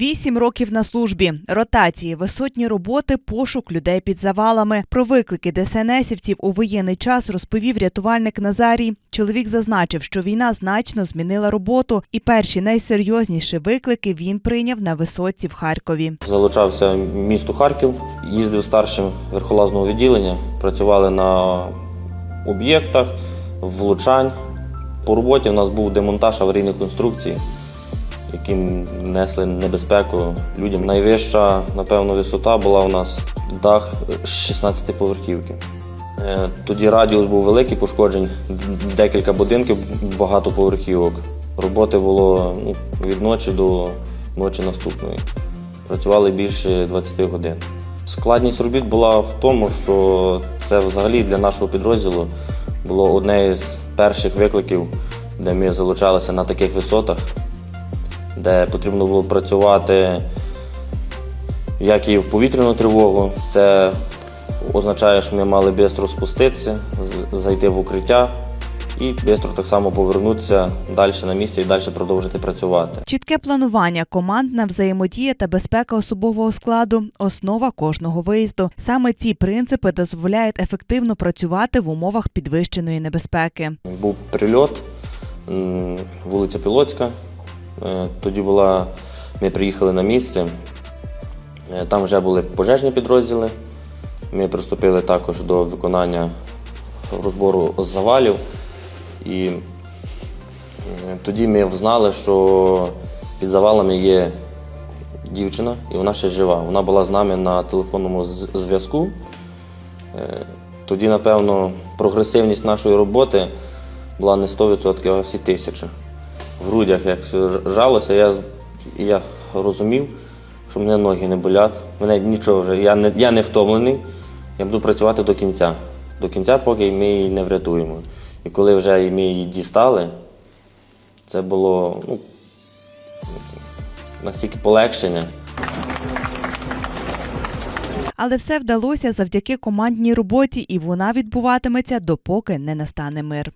Вісім років на службі, ротації, висотні роботи, пошук людей під завалами. Про виклики ДСНСівців у воєнний час розповів рятувальник Назарій. Чоловік зазначив, що війна значно змінила роботу, і перші найсерйозніші виклики він прийняв на висотці в Харкові. Залучався місту Харків, їздив старшим верхолазного відділення, працювали на об'єктах, влучань. По роботі в нас був демонтаж аварійних конструкцій, які несли небезпеку людям. Найвища, напевно, висота була у нас дах 16 поверхівки. Е, Тоді радіус був великий, пошкоджень, декілька будинків, багато поверхівок. Роботи було ну, від ночі до ночі наступної. Працювали більше 20 годин. Складність робіт була в тому, що це взагалі для нашого підрозділу було одне із перших викликів, де ми залучалися на таких висотах, де потрібно було працювати як і в повітряну тривогу. Це означає, що ми мали швидко спуститися, зайти в укриття і швидко так само повернутися далі на місце і далі продовжити працювати. Чітке планування, командна взаємодія та безпека особового складу основа кожного виїзду. Саме ці принципи дозволяють ефективно працювати в умовах підвищеної небезпеки. Був прильот, вулиця Пілоцька. Е, Тоді була, ми приїхали на місце. Е, Там вже були пожежні підрозділи. Ми приступили також до виконання розбору завалів. І е, тоді ми взнали, що під завалами є дівчина, і вона ще жива. Вона була з нами на телефонному зв'язку. Тоді, напевно, прогресивність нашої роботи була не 100%, а всі тисячі. В грудях як жалося, я, я розумів, що мене ноги не болять, мене нічого вже, я не, я не втомлений, я буду працювати до кінця. До кінця, поки ми її не врятуємо. І коли вже ми її дістали, це було ну, настільки полегшення. Але все вдалося завдяки командній роботі, і вона відбуватиметься допоки не настане мир.